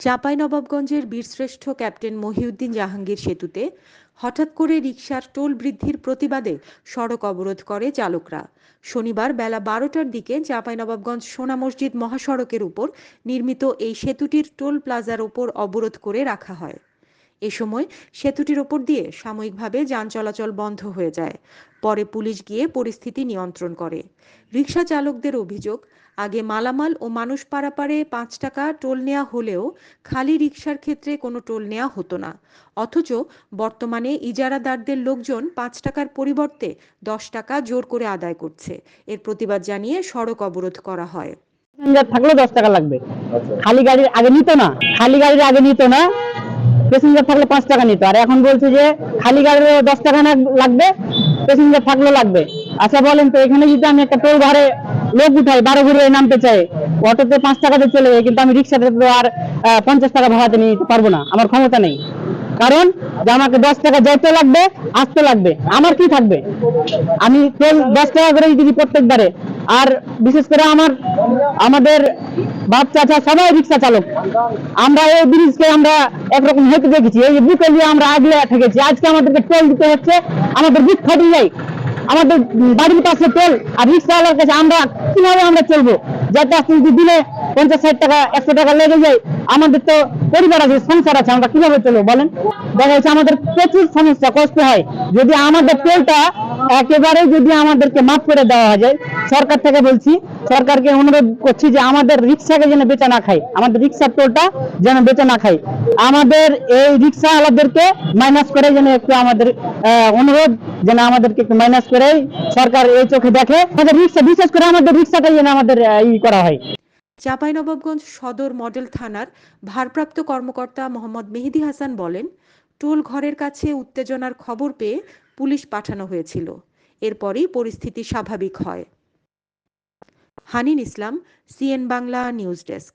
চাঁপাইনবাবগঞ্জের বীরশ্রেষ্ঠ ক্যাপ্টেন মহিউদ্দিন জাহাঙ্গীর সেতুতে হঠাৎ করে রিকশার টোল বৃদ্ধির প্রতিবাদে সড়ক অবরোধ করে চালকরা। শনিবার বেলা বারোটার দিকে চাঁপাইনবাবগঞ্জ সোনা মসজিদ মহাসড়কের উপর নির্মিত এই সেতুটির টোল প্লাজার ওপর অবরোধ করে রাখা হয়। এ সময় সেতুটির ওপর দিয়ে সাময়িকভাবে যান চলাচল বন্ধ হয়ে যায়। পরে পুলিশ গিয়ে পরিস্থিতি নিয়ন্ত্রণ করে। রিকশা চালকদের অভিযোগ আগে মালামাল ও মানুষ পারাপারে পাঁচ টাকা টোল নেওয়া হলেও খালি রিকশার ক্ষেত্রে কোনো টোল নেওয়া হতো না। অথচ বর্তমানে ইজারাদারদের লোকজন পাঁচ টাকার পরিবর্তে দশ টাকা জোর করে আদায় করছে। এর প্রতিবাদ জানিয়ে সড়ক অবরোধ করা হয়। থাকলেও দশ টাকা লাগবে। খালি গাড়ির আগে নিত না। খালি গাড়ির আগে নিত না। প্যাসেঞ্জার থাকলে পাঁচ টাকা নিত। আর এখন বলছে যে খালি গাড়ির দশ টাকা না লাগবে প্যাসেঞ্জার থাকলেও লাগবে। আচ্ছা বলেন তো, এখানে যদি আমি একটা টোল ভাড়ে লোক উঠাই, বারো ঘুরে নামতে চাই, অটোতে পাঁচ টাকাতে চলে যায়, কিন্তু আমি রিক্সাতে তো আর পঞ্চাশ টাকা ভাড়াতে নিতে পারব না। আমার ক্ষমতা নেই। কারণ যে আমাকে দশ টাকা যেতে লাগবে, আসতে লাগবে। আমার কি থাকবে? আমি তেল দশ টাকা করে দিই প্রত্যেকবারে। আর বিশেষ করে আমার, আমাদের বাপ, চাচা, সবাই রিক্সা চালক। আমরা এই ব্রিজকে আমরা একরকম হেঁটে দেখেছি। এই বুকে নিয়ে আমরা আগলে থেকেছি। আজকে আমাদেরকে টোল দিতে হচ্ছে। আমাদের বুক ফাটিয়ে যায় আমাদের বাড়ির পাশে তেল আর রিক্সাওয়ালার কাছে আমরা কীভাবে আমরা চলবো? যাতে যদি দিনে পঞ্চাশ ষাট টাকা, একশো টাকা লেগে যায়, আমাদের তো পরিবার আছে, সংসার আছে, আমরা কীভাবে চলবো বলেন? দেখা যাচ্ছে আমাদের প্রচুর সমস্যা, কষ্ট হয়। যদি আমাদের তেলটা একেবারে যদি আমাদেরকে মাফ করে দেওয়া যায়, সরকার থেকে বলছি, সরকারকে অনুরোধ করছি যে আমাদের রিক্সাকে যেন বেচা না খায়, আমাদের রিক্সার টোলটা যেন বেচা না খায়। আমাদের এই রিক্সা আলাদেরকে মাইনাস করে যেন একটু আমাদের অনুরোধ যেন আমাদেরকে একটু মাইনাস করে সরকার এই চোখে দেখে, আমাদের রিক্সা, বিশেষ করে আমাদের রিক্সাটাই যেন আমাদের ই করা হয়। চাঁপাইনবাবগঞ্জ সদর মডেল থানার ভারপ্রাপ্ত কর্মকর্তা মোহাম্মদ মেহেদি হাসান বলেন, টোল ঘরের কাছে উত্তেজনার খবর পেয়ে পুলিশ পাঠানো হয়েছিল। এরপরই পরিস্থিতি স্বাভাবিক হয়। Hanin Islam CN Bangla news desk.